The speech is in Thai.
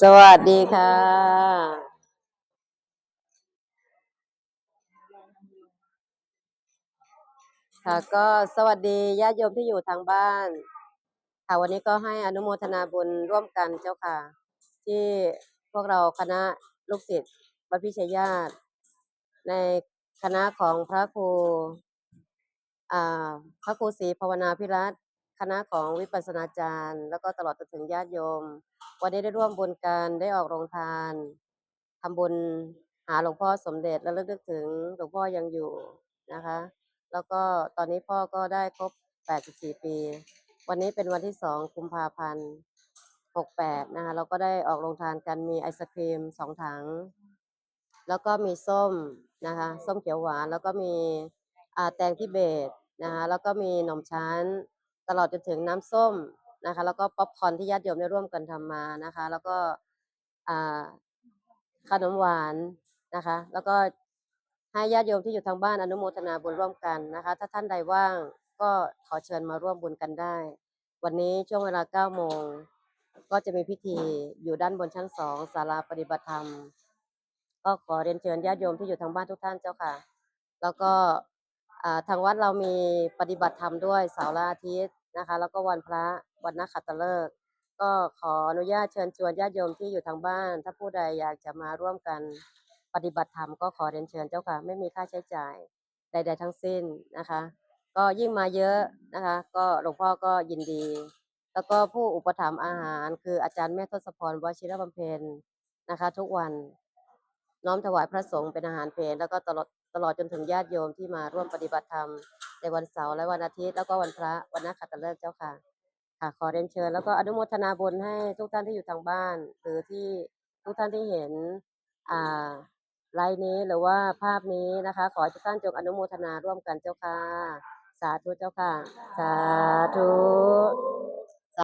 สวัสดีค่ะ ค่ะก็สวัสดีญาติโยมที่อยู่ทางบ้าน ค่ะวันนี้ก็ให้อนุโมทนาบุญร่วมกันเจ้าค่ะ ที่พวกเราคณะลูกศิษย์วัดพิชยญาติ ในคณะของพระครูอ่าพระครูศรีภาวนาพิรัตน์ คณะของวิปัสสนาจารย์ แล้วก็ตลอดจนถึงญาติโยม วันนี้ได้ร่วมบุญกันได้ออกโรงทานทำบุญหาหลวงพ่อสมเด็จและระลึกถึงหลวงพ่อยังอยู่นะคะ แล้วก็ตอนนี้พ่อก็ได้ครบ 84 ปี วันนี้เป็นวันที่2กุมภาพันธ์ 68 นะคะเราก็ได้ออกโรงทานกันมีไอศครีม2ถัง แล้วก็มีส้มนะคะส้มเขียวหวานแล้วก็มีอาแตงทิเบตนะคะแล้วก็มีหนมชั้น ตลอดจนถึงน้ำส้มนะคะ แล้วก็ป๊อปคอร์นที่ญาติโยมได้ร่วมกันทำมานะคะ แล้วก็อ่าขนมหวานนะคะ แล้วก็ให้ญาติโยมที่อยู่ทางบ้านอนุโมทนาบุญร่วมกันนะคะ ถ้าท่านใดว่างก็ขอเชิญมาร่วมบุญกันได้ วันนี้ช่วงเวลา9โมงก็จะมีพิธีอยู่ด้านบนชั้นสองศาลาปฏิบัติธรรม ก็ขอเรียนเชิญญาติโยมที่อยู่ทางบ้านทุกท่านเจ้าค่ะ แล้วก็ ทางวัดเรามีปฏิบัติธรรมด้วยเสาร์และอาทิตย์นะคะ แล้วก็วันพระวันนักขัตฤกษ์ก็ขออนุญาตเชิญชวนญาติโยมที่อยู่ทางบ้าน ถ้าผู้ใดอยากจะมาร่วมกันปฏิบัติธรรมก็ขอเรียนเชิญเจ้าค่ะ ไม่มีค่าใช้จ่ายใด ๆ ทั้งสิ้นนะคะ ก็ยิ่งมาเยอะนะคะ ก็หลวงพ่อก็ยินดี แล้วก็ผู้อุปถัมภ์อาหาร คืออาจารย์แม่ทศพรวชิรบำเพ็ญนะคะ ทุกวันน้อมถวายพระสงฆ์เป็นอาหารเพลแล้วก็ตลอด ตลอดจนถึงญาติโยมที่มาร่วมปฏิบัติธรรมในวันเสาร์และวันอาทิตย์แล้วก็วันพระวันนักขัตฤกษ์เจ้าค่ะค่ะขอเรียนเชิญแล้วก็อนุโมทนาบุญให้ทุกท่านที่อยู่ทางบ้าน หรือที่ทุกท่านที่เห็นอ่าไลน์นี้หรือว่าภาพนี้นะคะ ขอทุกท่านจงอนุโมทนาร่วมกันเจ้าค่ะ สาธุเจ้าค่ะ สาธุ